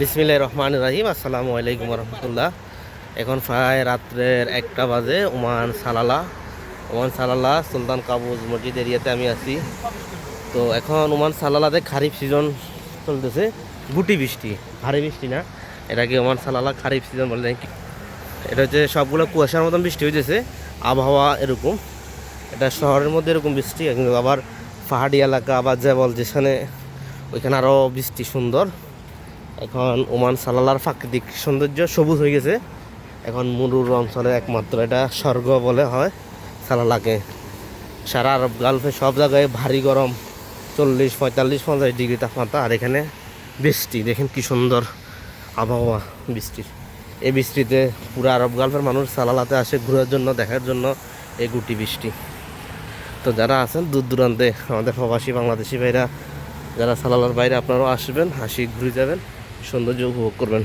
বিসমিল্লাহ রহমান রাহিম, আসসালামু আলাইকুম রহমতুল্লাহ। এখন প্রায় রাত্রের একটা বাজে, Oman Salalah. Oman Salalah, Sultan Qaboos মসজিদ এরিয়াতে আমি আছি। তো এখন ওমান সালালাতে খারিফ সিজন চলতেছে। গুটি বৃষ্টি, ভারী বৃষ্টি না। এটাকে ওমান সালালা খারিফ সিজন বলে নাকি? এটা হচ্ছে সবগুলো কুয়াশার মতন বৃষ্টি হয়েছে আবহাওয়া এরকম। এটা শহরের মধ্যে এরকম বৃষ্টি, কিন্তু আবার পাহাড়ি এলাকা বা জেবল যেখানে, ওইখানে আরও বৃষ্টি সুন্দর। এখন ওমান সালালার প্রাকৃতিক সৌন্দর্য সবুজ হয়ে গেছে। এখন মুরুর অঞ্চলে একমাত্র এটা স্বর্গ বলে হয় সালালাকে। সারা আরব গালফে সব জায়গায় ভারী গরম, চল্লিশ, পঁয়তাল্লিশ, পঞ্চাশ ডিগ্রি তাপমাত্রা। আর এখানে বৃষ্টি, দেখেন কি সুন্দর আবহাওয়া বৃষ্টির। এই বৃষ্টিতে পুরো আরব গালফের মানুষ সালালাতে আসে ঘোরার জন্য, দেখার জন্য, এই গুটি বৃষ্টি। তো যারা আছেন দূর দূরান্তে, আমাদের প্রবাসী বাংলাদেশি ভাইরা, যারা সালালার বাইরে, আপনারাও আসবেন, হাসি ঘুরে যাবেন। সৌন্দর্য উপভোগ করবেন।